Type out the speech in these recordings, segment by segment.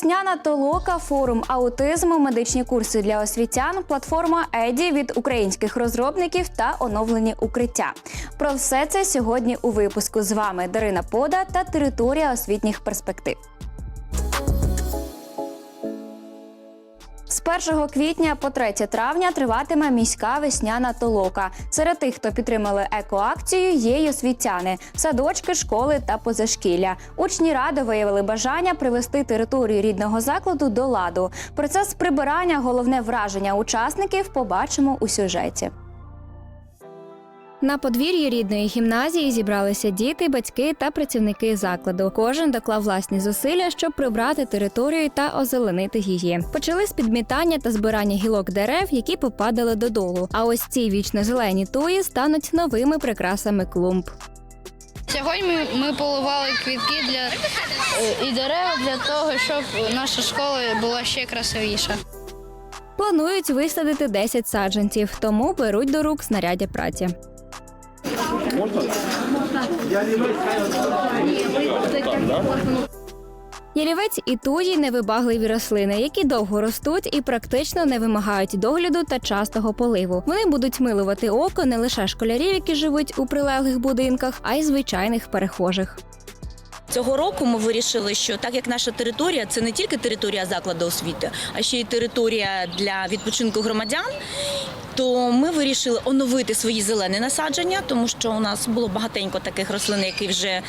Весняна толока, форум аутизму, медичні курси для освітян, платформа Еді від українських розробників та оновлені укриття. Про все це сьогодні у випуску з вами Дарина Пода та територія освітніх перспектив. З 1 квітня по 3 травня триватиме міська весняна толока. Серед тих, хто підтримали екоакцію, є й освітяни, садочки, школи та позашкілля. Учні ради виявили бажання привести територію рідного закладу до ладу. Процес прибирання, головне враження учасників побачимо у сюжеті. На подвір'ї рідної гімназії зібралися діти, батьки та працівники закладу. Кожен доклав власні зусилля, щоб прибрати територію та озеленити її. Почали з підмітання та збирання гілок дерев, які попадали додолу. А ось ці вічно зелені туї стануть новими прикрасами клумб. Сьогодні ми, ми поливали квітки для е, і дерева для того, щоб наша школа була ще красивіша. Планують висадити 10 саджанців, тому беруть до рук знаряддя праці. Ялівець і туї невибагливі рослини, які довго ростуть і практично не вимагають догляду та частого поливу. Вони будуть милувати око не лише школярів, які живуть у прилеглих будинках, а й звичайних перехожих. Цього року ми вирішили, що так як наша територія це не тільки територія закладу освіти, а ще й територія для відпочинку громадян. То ми вирішили оновити свої зелені насадження, тому що у нас було багатенько таких рослин, які вже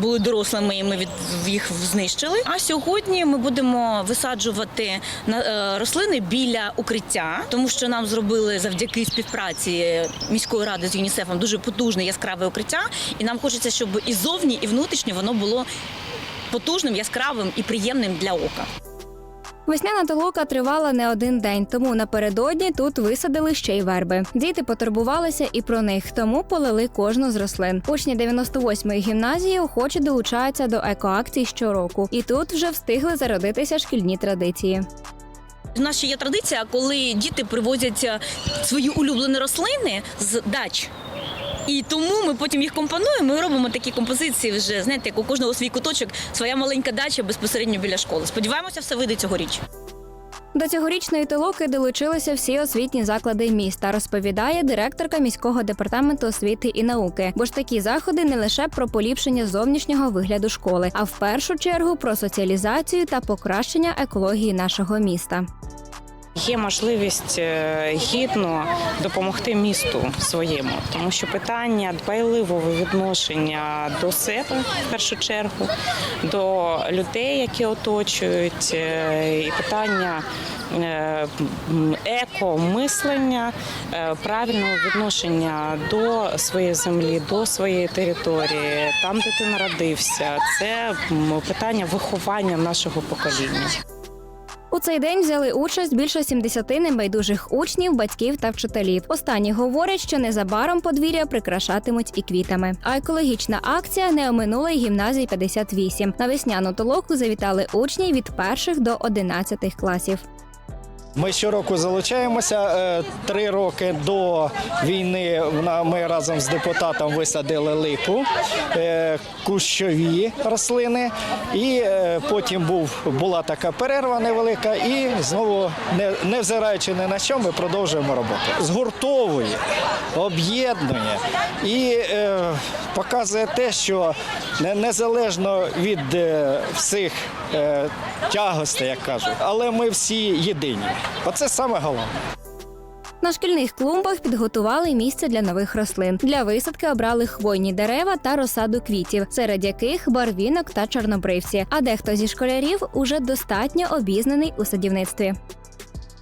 були дорослими, і ми від їх знищили. А сьогодні ми будемо висаджувати е, рослини біля укриття, тому що нам зробили завдяки співпраці міської ради з ЮНІСЕФом дуже потужне яскраве укриття, і нам хочеться, щоб і зовні, і внутрішньо воно було потужним, яскравим і приємним для ока. Весняна толока тривала не один день, тому напередодні тут висадили ще й верби. Діти потурбувалися і про них, тому полили кожну з рослин. Учні 98-ї гімназії охоче долучаються до екоакцій щороку, і тут вже встигли зародитися шкільні традиції. У нас ще є традиція, коли діти привозять е, свої улюблені рослини з дач. І тому ми потім їх компонуємо і робимо такі композиції вже, знаєте, як у кожного свій куточок, своя маленька дача безпосередньо біля школи. Сподіваємося, все вийде цьогоріч. До цьогорічної толоки долучилися всі освітні заклади міста, розповідає директорка міського департаменту освіти і науки. Бо ж такі заходи не лише про поліпшення зовнішнього вигляду школи, а в першу чергу про соціалізацію та покращення екології нашого міста. Є можливість е, гідно допомогти місту своєму, тому що питання дбайливого відношення до себе в першу чергу, до людей, які оточують, е, і питання е, еко-мислення, правильного відношення до своєї землі, до своєї території, там, де ти народився, це питання виховання нашого покоління. У цей день взяли участь більше 70 небайдужих учнів, батьків та вчителів. Останні говорять, що незабаром подвір'я прикрашатимуть і квітами. А екологічна акція не оминула й гімназії 58. На весняну толоку завітали учні від перших до 11 класів. Ми щороку залучаємося. Е, Три роки до війни ми разом з депутатом висадили липу, е, кущові рослини, і е, потім був, була така перерва невелика, і знову, не, невзираючи ні на що, ми продовжуємо роботу. Згуртовує, об'єднує і показує те, що не- незалежно від е, всіх е, тягостей, як кажуть, але ми всі єдині. Оце саме головне. На шкільних клумбах підготували місце для нових рослин. Для висадки обрали хвойні дерева та розсаду квітів, серед яких барвінок та чорнобривці. А дехто зі школярів уже достатньо обізнаний у садівництві.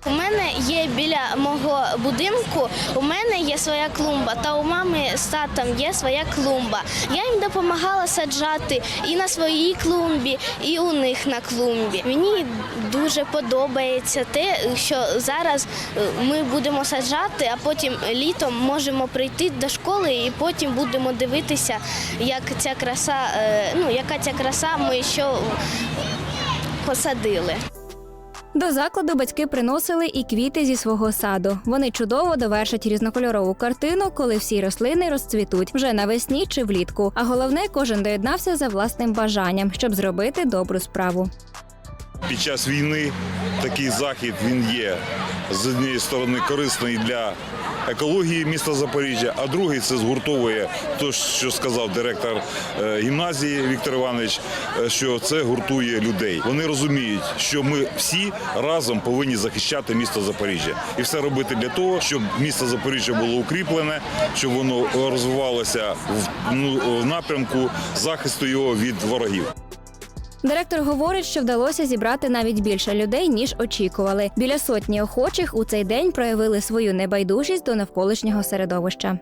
У мене є біля мого будинку, у мене є своя клумба, та у мами з татом є своя клумба. Я їм допомагала саджати і на своїй клумбі, і у них на клумбі. Мені дуже подобається те, що зараз е, ми будемо саджати, а потім літом можемо прийти до школи і потім будемо дивитися, як ця краса, е, ну яка ця краса ми що посадили. До закладу батьки приносили і квіти зі свого саду. Вони чудово довершать різнокольорову картину, коли всі рослини розцвітуть вже навесні чи влітку. А головне, кожен доєднався за власним бажанням, щоб зробити добру справу. Під час війни такий захід він є з однієї сторони корисний для екології міста Запоріжжя, а другий це згуртовує те, що сказав директор е, гімназії Віктор Іванович, е, що це гуртує людей. Вони розуміють, що ми всі разом повинні захищати місто Запоріжжя і все робити для того, щоб місто Запоріжжя було укріплене, щоб воно розвивалося ну, в напрямку захисту його від ворогів. Директор говорить, що вдалося зібрати навіть більше людей ніж очікували. Біля сотні охочих у цей день проявили свою небайдужість до навколишнього середовища.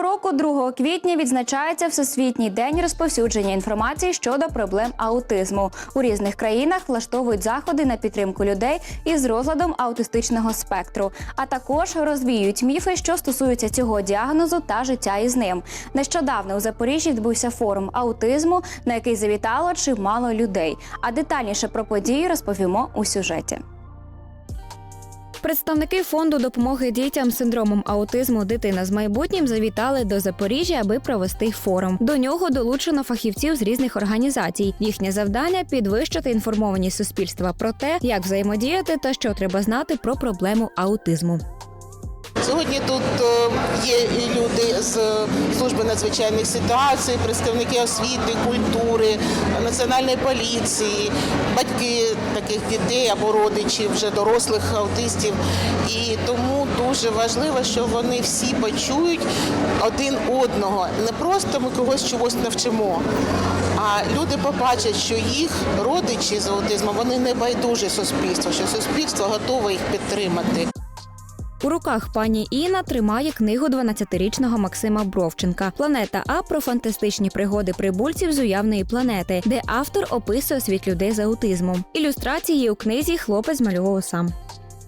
Щороку, 2 квітня, відзначається Всесвітній день розповсюдження інформації щодо проблем аутизму. У різних країнах влаштовують заходи на підтримку людей із розладом аутистичного спектру, а також розвіюють міфи, що стосуються цього діагнозу та життя із ним. Нещодавно у Запоріжжі відбувся форум аутизму, на який завітало чимало людей. А детальніше про події розповімо у сюжеті. Представники фонду допомоги дітям з синдромом аутизму Дитина з майбутнім завітали до Запоріжжя, аби провести форум. До нього долучено фахівців з різних організацій. Їхнє завдання підвищити інформованість суспільства про те, як взаємодіяти та що треба знати про проблему аутизму. Сьогодні тут е, є люди з служби надзвичайних ситуацій, представники освіти, культури, національної поліції, батьки таких дітей або родичів вже дорослих аутистів. І тому дуже важливо, що вони всі почують один одного. Не просто ми когось чогось навчимо. А люди побачать, що їх родичі з аутизмом вони не байдужі суспільству, що суспільство готове їх підтримати. У руках пані Інна тримає книгу 12-річного Максима Бровченка Планета А про фантастичні пригоди прибульців з уявної планети, де автор описує світ людей з аутизмом. Ілюстрації у книзі хлопець змальовував сам.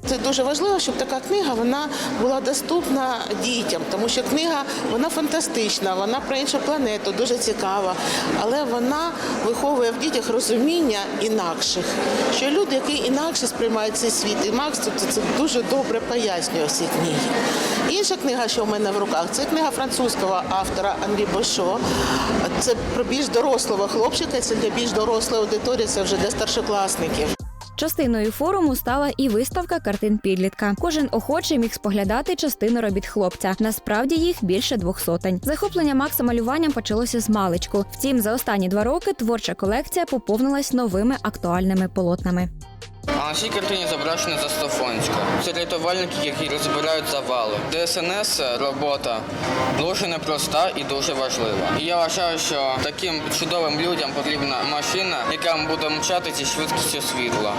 Це дуже важливо, щоб така книга вона була доступна дітям, тому що книга вона фантастична, вона про іншу планету, дуже цікава, але вона виховує в дітях розуміння інакших, що люди, які інакше сприймають цей світ, і Макс тут це дуже добре пояснює всі книги. Інша книга, що в мене в руках, це книга французького автора Анрі Бошо. Це про більш дорослого хлопчика, це для більш дорослої аудиторії, це вже для старшокласників. Частиною форуму стала і виставка картин підлітка. Кожен охочий міг споглядати частину робіт хлопця. Насправді їх більше двох сотень. Захоплення Макса малюванням почалося з маличку. Втім, за останні два роки творча колекція поповнилась новими актуальними полотнами. А на цій картині зображена застафонська. Це рятувальники, які розбирають завали. ДСНС робота дуже непроста і дуже важлива. І я вважаю, що таким чудовим людям потрібна машина, яка буде мчати зі швидкістю світла.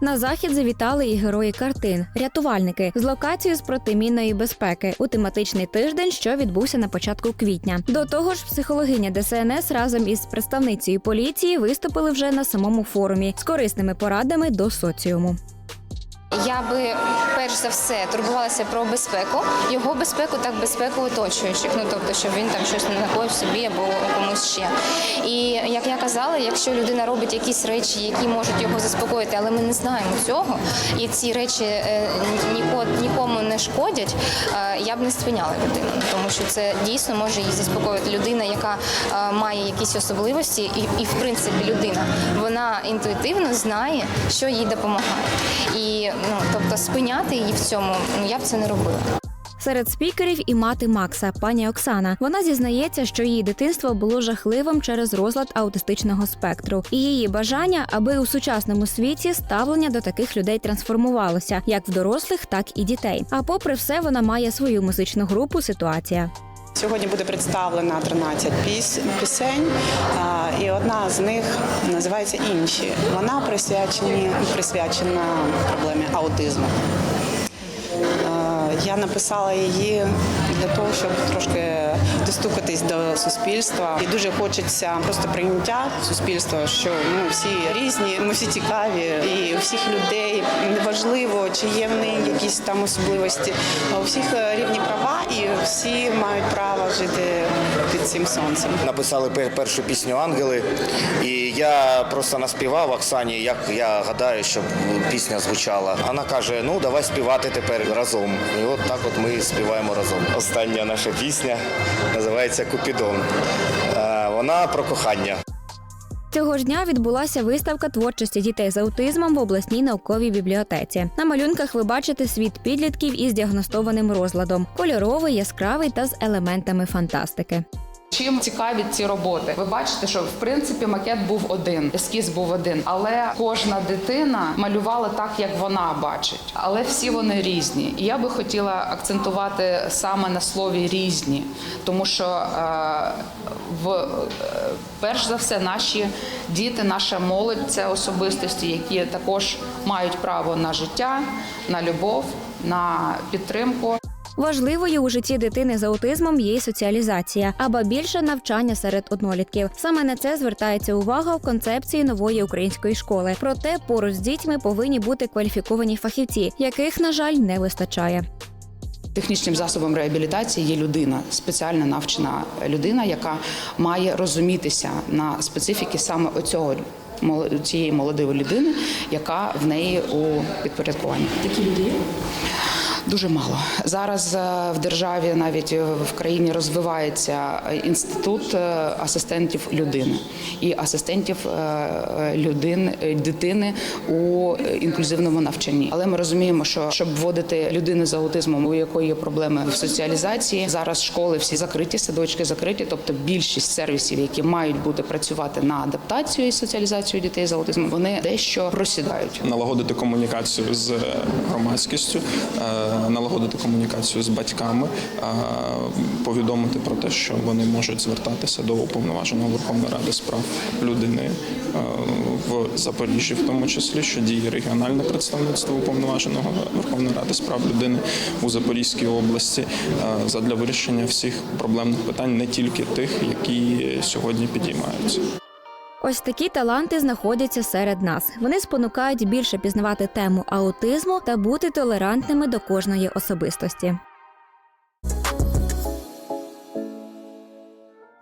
На захід завітали і герої картин, рятувальники з локації з протимінної безпеки у тематичний тиждень, що відбувся на початку квітня. До того ж, психологиня ДСНС разом із представницею поліції виступили вже на самому форумі з корисними порадами до соціуму. Я би перш за все турбувалася про безпеку, його безпеку, так безпеку оточуючих. Ну тобто, щоб він там щось не накоїв собі або комусь ще. І як я казала, якщо людина робить якісь речі, які можуть його заспокоїти, але ми не знаємо цього, і ці речі е, ніко, нікому не шкодять, е, я б не спиняла людину, тому що це дійсно може її заспокоїти людина, яка е, має якісь особливості, і, і в принципі людина вона інтуїтивно знає, що їй допомагає. І ну тобто спиняти її в цьому, ну я б це не робила. Серед спікерів і мати Макса, пані Оксана. Вона зізнається, що її дитинство було жахливим через розлад аутистичного спектру, і її бажання, аби у сучасному світі ставлення до таких людей трансформувалося як в дорослих, так і дітей. А попри все, вона має свою музичну групу Ситуація. Сьогодні буде представлена 13 піс- пісень, і одна з них називається Інші. Вона присвячена проблемі аутизму. Я написала її для того, щоб трошки достукатись до суспільства. І дуже хочеться просто прийняття суспільства, що ну всі різні, ми всі цікаві, і у всіх людей неважливо, чи є в них якісь там особливості. У всіх е, рівні права, і всі мають право жити під цим сонцем. Написали першу пісню Ангели, і я просто наспівав Оксані, як я гадаю, щоб пісня звучала. Вона каже: ну давай співати тепер разом. І от так от ми співаємо разом. Остання наша пісня називається Купідон. Е, Вона про кохання. Цього ж дня відбулася виставка творчості дітей з аутизмом в обласній науковій бібліотеці. На малюнках ви бачите світ підлітків із діагностованим розладом: кольоровий, яскравий та з елементами фантастики. Чим цікаві ці роботи? Ви бачите, що в принципі макет був один, ескіз був один, але кожна дитина малювала так, як вона бачить. Але всі вони різні. І я би хотіла акцентувати саме на слові різні, тому що е, в е, перш за все наші діти, наша молодь це особистості, які також мають право на життя, на любов, на підтримку. Важливою у житті дитини з аутизмом є й соціалізація, аба більше навчання серед однолітків. Саме на це звертається увага в концепції нової української школи. Проте поруч з дітьми повинні бути кваліфіковані фахівці, яких, на жаль, не вистачає. Технічним засобом реабілітації є людина, спеціально навчена людина, яка має розумітися на специфіки саме оцього цієї молодої людини, яка в неї у підпорядкуванні. Такі люди є? Дуже мало зараз е, в державі, навіть е, в країні, розвивається інститут е, асистентів людини і асистентів людин е, дитини у інклюзивному навчанні. Але ми розуміємо, що щоб вводити людину з аутизмом, у якої є проблеми в соціалізації, зараз школи всі закриті, садочки закриті. Тобто більшість сервісів, які мають бути працювати на адаптацію і соціалізацію дітей з аутизмом, вони дещо просідають. налагодити комунікацію з громадськістю, налагодити комунікацію з батьками, повідомити про те, що вони можуть звертатися до уповноваженого Верховної Ради з прав людини в Запоріжжі, в тому числі, що діє регіональне представництво уповноваженого Верховної Ради з прав людини у Запорізькій області задля вирішення всіх проблемних питань, не тільки тих, які сьогодні підіймаються. Ось такі таланти знаходяться серед нас. Вони спонукають більше пізнавати тему аутизму та бути толерантними до кожної особистості.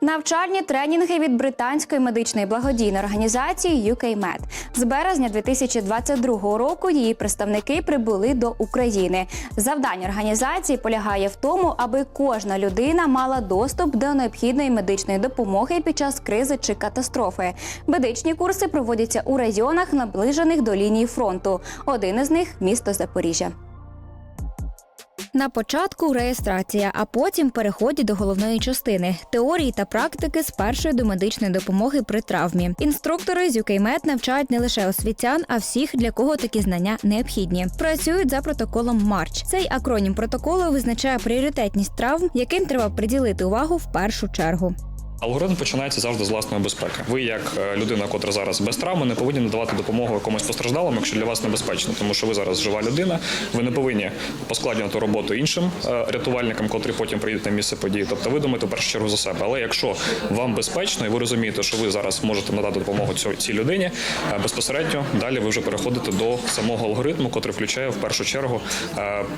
Навчальні тренінги від британської медичної благодійної організації UKMed. З березня 2022 року її представники прибули до України. Завдання організації полягає в тому, аби кожна людина мала доступ до необхідної медичної допомоги під час кризи чи катастрофи. Медичні курси проводяться у районах, наближених до лінії фронту. Один із них місто Запоріжжя. На початку реєстрація, а потім переході до головної частини теорії та практики з першої до медичної допомоги при травмі. Інструктори з UKMed навчають не лише освітян, а всіх, для кого такі знання необхідні. Працюють за протоколом Марч. Цей акронім протоколу визначає пріоритетність травм, яким треба приділити увагу в першу чергу. Алгоритм починається завжди з власної безпеки. Ви, як е, людина, котра зараз без травми, не повинні надавати допомогу якомусь постраждалому, якщо для вас небезпечно, тому що ви зараз жива людина. Ви не повинні поскладнювати роботу іншим е, рятувальникам, котрі потім приїдуть на місце події. Тобто ви думаєте в першу чергу за себе. Але якщо вам безпечно і ви розумієте, що ви зараз можете надати допомогу цій людині, е, безпосередньо далі ви вже переходите до самого алгоритму, котрий включає в першу чергу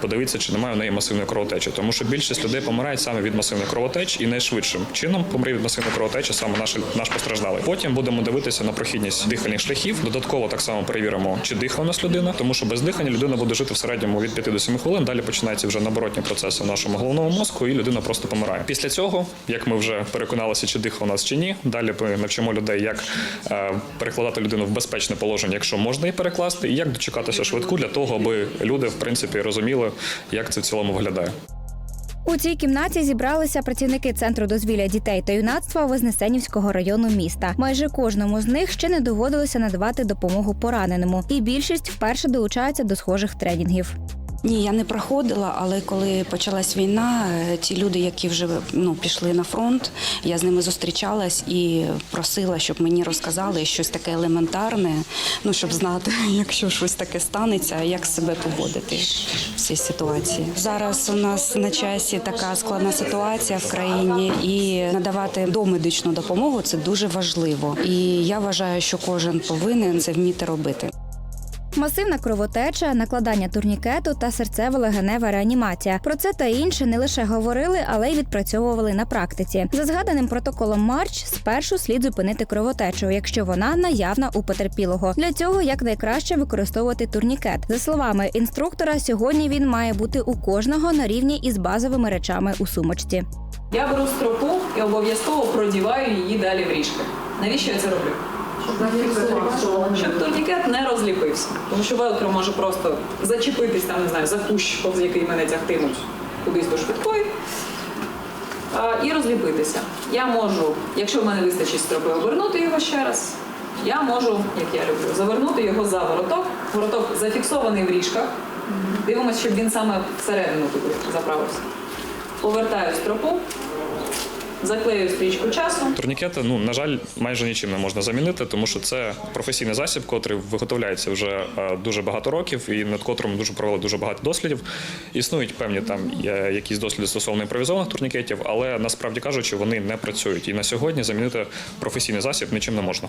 подивитися, чи немає у неї масивної кровотечі, тому що більшість людей помирають саме від масивних кровотеч і найшвидшим чином помре від масивної кровотечі саме наш, наш постраждалий. Потім будемо дивитися на прохідність дихальних шляхів. Додатково так само перевіримо, чи дихає у нас людина, тому що без дихання людина буде жити в середньому від 5 до 7 хвилин. Далі починаються вже наоборотні процеси в нашому головному мозку, і людина просто помирає. Після цього, як ми вже переконалися, чи дихає у нас чи ні, далі ми навчимо людей, як е, перекладати людину в безпечне положення, якщо можна її перекласти, і як дочекатися швидку для того, аби люди в принципі розуміли, як це в цілому виглядає. У цій кімнаті зібралися працівники центру дозвілля дітей та юнацтва Вознесенівського району міста. Майже кожному з них ще не доводилося надавати допомогу пораненому, і більшість вперше долучаються до схожих тренінгів. Ні, я не проходила, але коли почалась війна, е, ті люди, які вже ну, пішли на фронт, я з ними зустрічалась і просила, щоб мені розказали щось таке елементарне, ну щоб знати, якщо щось таке станеться, як себе поводити в цій ситуації. Зараз у нас на часі така складна ситуація в країні, і надавати домедичну допомогу це дуже важливо. І я вважаю, що кожен повинен це вміти робити. Масивна кровотеча, накладання турнікету та серцево-легенева реанімація. Про це та інше не лише говорили, але й відпрацьовували на практиці. За згаданим протоколом Марч спершу слід зупинити кровотечу, якщо вона наявна у потерпілого. Для цього якнайкраще використовувати турнікет. За словами інструктора, сьогодні він має бути у кожного на рівні із базовими речами у сумочці. Я беру стропу і обов'язково продіваю її далі в ріжки. Навіщо я це роблю? Щоб турнікет не розліпився. Тому що велкро може просто зачепитись там, не знаю, за кущ, повз який мене тягтимуть кудись до швидкої. І розліпитися. Я можу, якщо в мене вистачить стропи, обернути його ще раз. Я можу, як я люблю, завернути його за вороток. Вороток зафіксований в ріжках. Дивимося, щоб він саме всередину туди заправився. Повертаю стропу, заклею стрічку часу. Турнікети, ну на жаль, майже нічим не можна замінити, тому що це професійний засіб, котрий виготовляється вже е, дуже багато років, і над котрим дуже провели дуже багато дослідів. Існують певні там е, якісь досліди стосовно імпровізованих турнікетів, але насправді кажучи, вони не працюють. І на сьогодні замінити професійний засіб нічим не можна.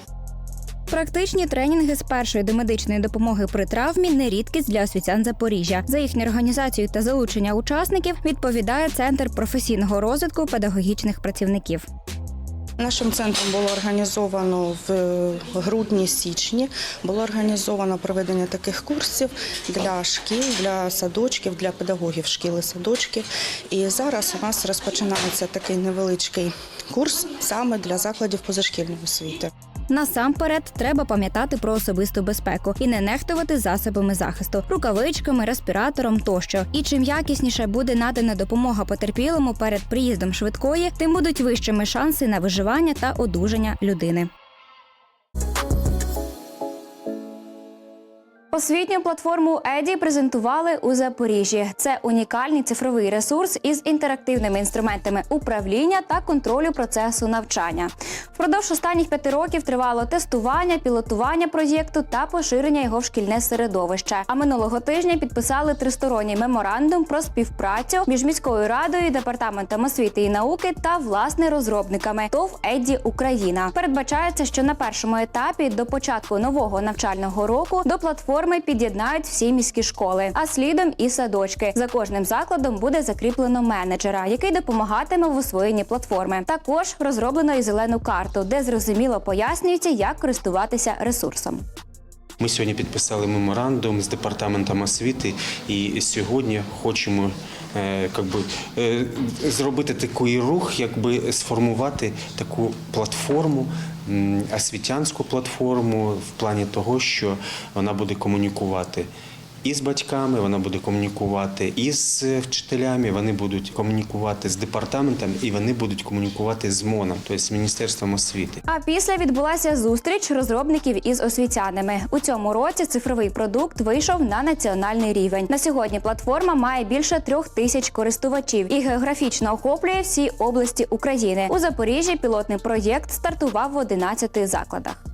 Практичні тренінги з першої домедичної допомоги при травмі не рідкість для освітян Запоріжжя. За їхню організацію та залучення учасників відповідає центр професійного розвитку педагогічних працівників. Нашим центром було організовано в грудні-січні. Було організовано проведення таких курсів для шкіл, для садочків, для педагогів шкіл і садочків. І зараз у нас розпочинається такий невеличкий курс саме для закладів позашкільної освіти. Насамперед треба пам'ятати про особисту безпеку і не нехтувати засобами захисту, рукавичками, респіратором тощо. І чим якісніше буде надана допомога потерпілому перед приїздом швидкої, тим будуть вищими шанси на виживання та одужання людини. Освітню платформу Еді презентували у Запоріжжі. Це унікальний цифровий ресурс із інтерактивними інструментами управління та контролю процесу навчання. Впродовж останніх п'яти років тривало тестування, пілотування проєкту та поширення його в шкільне середовище. А минулого тижня підписали тристоронній меморандум про співпрацю між міською радою, департаментом освіти і науки та власне розробниками ТОВ Еді Україна. Передбачається, що на першому етапі до початку нового навчального року до платформи під'єднають всі міські школи, а слідом і садочки. За кожним закладом буде закріплено менеджера, який допомагатиме в освоєнні платформи. Також розроблено і зелену карту, де зрозуміло пояснюється, як користуватися ресурсом. Ми сьогодні підписали меморандум з департаментом освіти, і сьогодні хочемо е, как е, зробити такий рух, якби сформувати таку платформу, освітянську платформу в плані того, що вона буде комунікувати. І з батьками вона буде комунікувати, і з вчителями вони будуть комунікувати з департаментом, і вони будуть комунікувати з МОНом, тобто з Міністерством освіти. А після відбулася зустріч розробників із освітянами. У цьому році цифровий продукт вийшов на національний рівень. На сьогодні платформа має більше трьох тисяч користувачів і географічно охоплює всі області України. У Запоріжжі пілотний проєкт стартував в 11 закладах.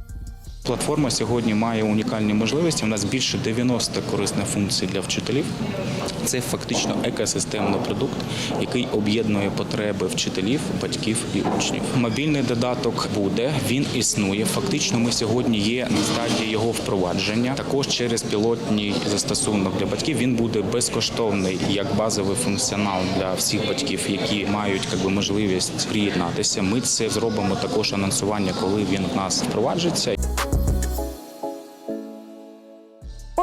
Платформа сьогодні має унікальні можливості. У нас більше 90 корисних функцій для вчителів. Це фактично екосистемний продукт, який об'єднує потреби вчителів, батьків і учнів. Мобільний додаток буде, він існує. Фактично, ми сьогодні є на стадії його впровадження. Також через пілотний застосунок для батьків він буде безкоштовний як базовий функціонал для всіх батьків, які мають би, можливість приєднатися. Ми це зробимо також анонсування, коли він в нас впроваджується.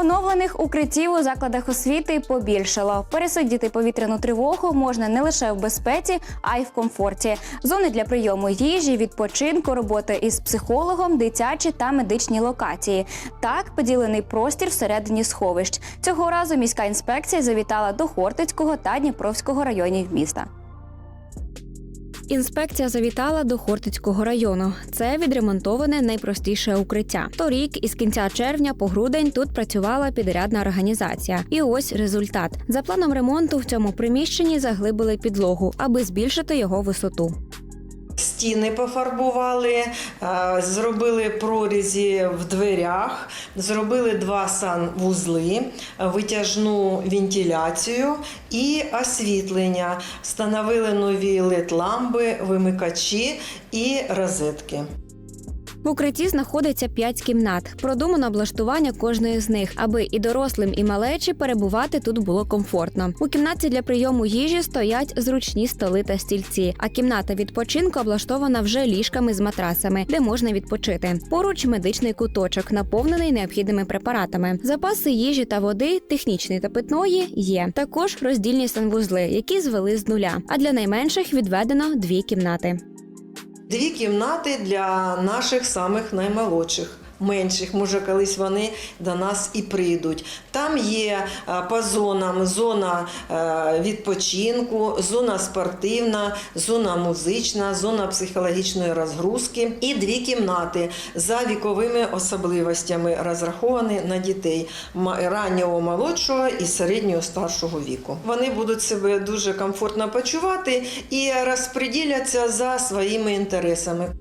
Оновлених укриттів у закладах освіти побільшало. Пересидіти повітряну тривогу можна не лише в безпеці, а й в комфорті. Зони для прийому їжі, відпочинку, роботи із психологом, дитячі та медичні локації. Так поділений простір всередині сховищ. Цього разу міська інспекція завітала до Хортицького та Дніпровського районів міста. Інспекція завітала до Хортицького району. Це відремонтоване найпростіше укриття. Торік, із кінця червня по грудень, тут працювала підрядна організація. І ось результат. За планом ремонту в цьому приміщенні заглибили підлогу, аби збільшити його висоту. Стіни пофарбували, е, зробили прорізі в дверях, зробили два санвузли, витяжну вентиляцію і освітлення. Встановили нові лед-ламби, вимикачі і розетки. В укритті знаходиться п'ять кімнат. Продумано облаштування кожної з них, аби і дорослим, і малечі перебувати тут було комфортно. У кімнаті для прийому їжі стоять зручні столи та стільці. А кімната відпочинку облаштована вже ліжками з матрасами, де можна відпочити. Поруч медичний куточок, наповнений необхідними препаратами. Запаси їжі та води, технічної та питної є. Також роздільні санвузли, які звели з нуля. А для найменших відведено дві кімнати. Дві кімнати для наших самих наймолодших. Менших, може, колись вони до нас і прийдуть. Там є е, по зонам зона е, відпочинку, зона спортивна, зона музична, зона психологічної розгрузки і дві кімнати за віковими особливостями розраховані на дітей раннього молодшого і середнього старшого віку. Вони будуть себе дуже комфортно почувати і розподіляться за своїми інтересами.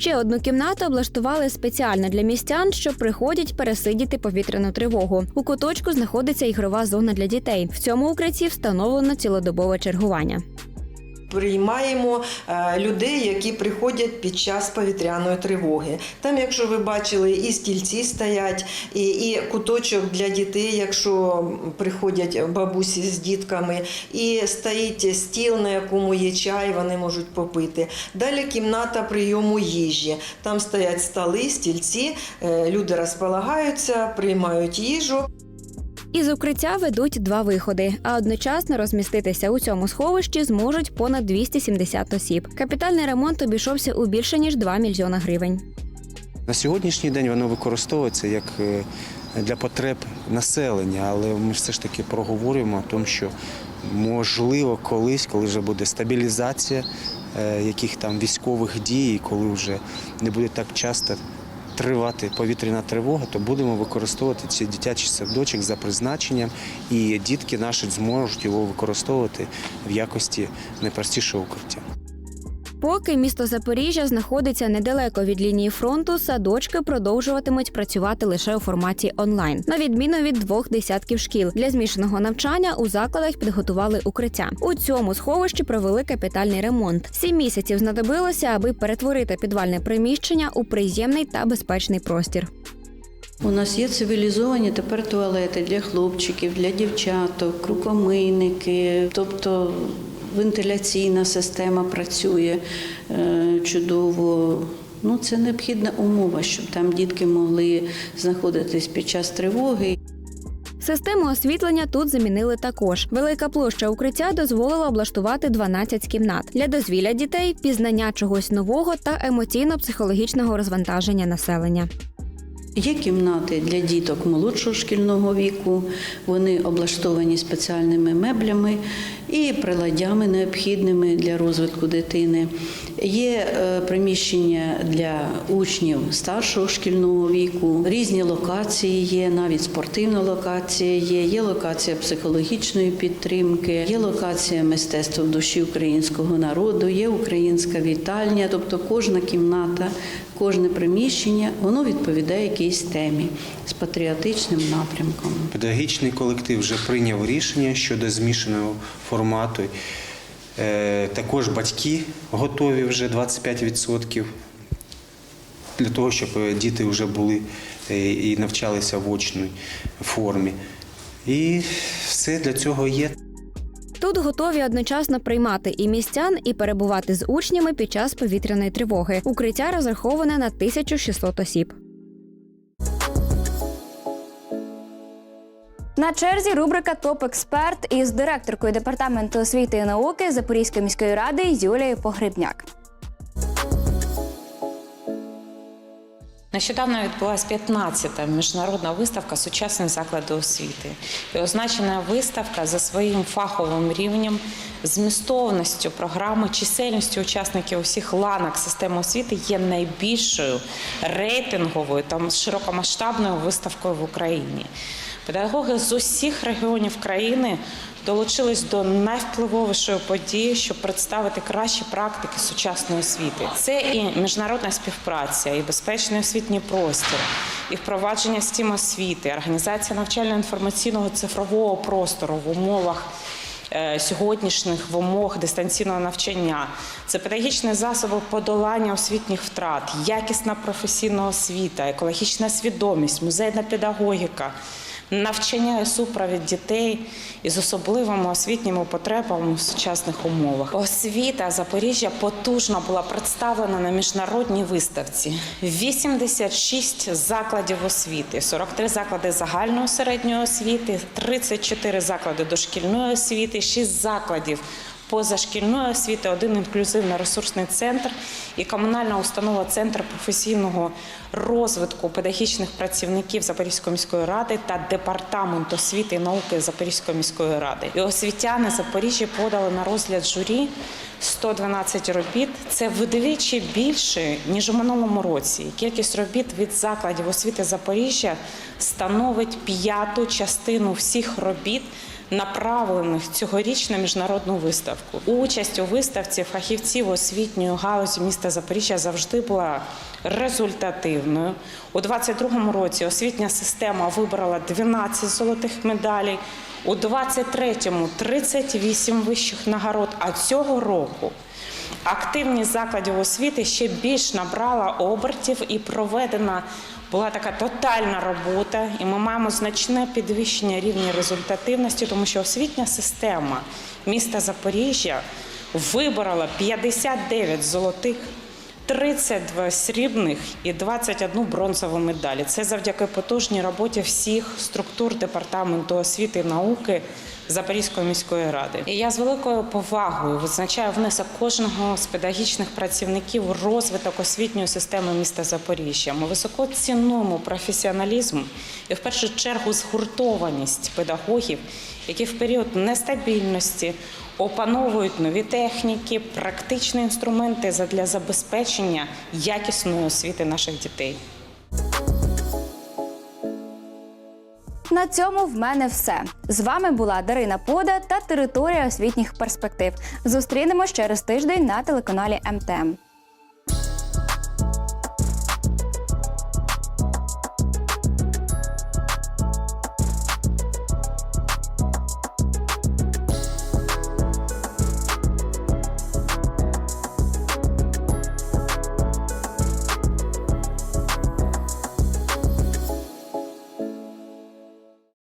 Ще одну кімнату облаштували спеціально для містян, що приходять пересидіти повітряну тривогу. У куточку знаходиться ігрова зона для дітей. В цьому укритті встановлено цілодобове чергування. Приймаємо е, людей, які приходять під час повітряної тривоги. Там, якщо ви бачили, і стільці стоять, і, і куточок для дітей, якщо приходять бабусі з дітками, і стоїть стіл, на якому є чай, вони можуть попити. Далі кімната прийому їжі. Там стоять столи, стільці, е, люди розполагаються, приймають їжу. Із укриття ведуть два виходи, а одночасно розміститися у цьому сховищі зможуть понад 270 осіб. Капітальний ремонт обійшовся у більше ніж 2 мільйона гривень. На сьогоднішній день воно використовується як е, для потреб населення, але ми все ж таки проговорюємо о тому, що можливо колись, коли вже буде стабілізація е, яких там військових дій, коли вже не буде так часто тривати повітряна тривога, то будемо використовувати цей дитячий садочок за призначенням, і дітки наші зможуть його використовувати в якості найпростішого укриття. Поки місто Запоріжжя знаходиться недалеко від лінії фронту, садочки продовжуватимуть працювати лише у форматі онлайн, на відміну від двох десятків шкіл. Для змішаного навчання у закладах підготували укриття. У цьому сховищі провели капітальний ремонт. Сім місяців знадобилося, аби перетворити підвальне приміщення у приємний та безпечний простір. У нас є цивілізовані тепер туалети для хлопчиків, для дівчаток, рукомийники, тобто вентиляційна система працює е, чудово. Ну, це необхідна умова, щоб там дітки могли знаходитись під час тривоги. Систему освітлення тут замінили також. Велика площа укриття дозволила облаштувати 12 кімнат для дозвілля дітей, пізнання чогось нового та емоційно-психологічного розвантаження населення. Є кімнати для діток молодшого шкільного віку. Вони облаштовані спеціальними меблями і приладдями необхідними для розвитку дитини. Є е, приміщення для учнів старшого шкільного віку. Різні локації є, навіть спортивна локація є. Є локація психологічної підтримки, є локація мистецтва в душі українського народу, є українська вітальня. Тобто кожна кімната, кожне приміщення воно відповідає якійсь темі з патріотичним напрямком. Педагогічний колектив вже прийняв рішення щодо змішаного формату. Е, Також батьки готові вже 25% для того, щоб е, діти вже були е, і навчалися в очній формі. І все для цього є. Тут готові одночасно приймати і містян, і перебувати з учнями під час повітряної тривоги. Укриття розраховане на 1600 осіб. На черзі рубрика Топ експерт із директоркою департаменту освіти і науки Запорізької міської ради Юлією Погребняк. Нещодавно відбулася 15-та міжнародна виставка Сучасні заклади освіти. І означена виставка за своїм фаховим рівнем, змістовністю програми, чисельністю учасників усіх ланок системи освіти є найбільшою рейтинговою та широкомасштабною виставкою в Україні. Педагоги з усіх регіонів країни долучились до найвпливовішої події, щоб представити кращі практики сучасної освіти. Це і міжнародна співпраця, і безпечний освітній простір, і впровадження STEAM освіти, організація навчально-інформаційного цифрового простору в умовах. е, Сьогоднішніх вимог дистанційного навчання це педагогічні засоби подолання освітніх втрат, якісна професійна освіта, екологічна свідомість, музейна педагогіка, навчання супровід дітей із особливими освітніми потребами в сучасних умовах. Освіта Запоріжжя потужно була представлена на міжнародній виставці. 86 закладів освіти, 43 заклади загальної середньої освіти, 34 заклади дошкільної освіти, 6 закладів позашкільної освіти, один інклюзивний ресурсний центр і комунальна установа Центр професійного розвитку педагогічних працівників Запорізької міської ради та департамент освіти і науки Запорізької міської ради. І освітяни Запоріжжя подали на розгляд журі 112 робіт. Це вдвічі більше ніж у минулому році. Кількість робіт від закладів освіти Запоріжжя становить п'яту частину всіх робіт. Направлених цьогоріч на міжнародну виставку. Участь у виставці фахівців освітньої галузі міста Запоріжжя завжди була результативною. У 2022 році освітня система вибрала 12 золотих медалей, у 2023 – 38 вищих нагород, а цього року активність закладів освіти ще більш набрала обертів і проведена була така тотальна робота, і ми маємо значне підвищення рівня результативності, тому що освітня система міста Запоріжжя виборола 59 золотих. 32 срібних і 21 бронзову медалі. Це завдяки потужній роботі всіх структур департаменту освіти і науки Запорізької міської ради. І я з великою повагою визначаю внесок кожного з педагогічних працівників у розвиток освітньої системи міста Запоріжжя. Ми високо цінуємо професіоналізм і в першу чергу згуртованість педагогів, які в період нестабільності опановують нові техніки, практичні інструменти для забезпечення якісної освіти наших дітей. На цьому в мене все. З вами була Дарина Пода та територія освітніх перспектив. Зустрінемось через тиждень на телеканалі МТМ.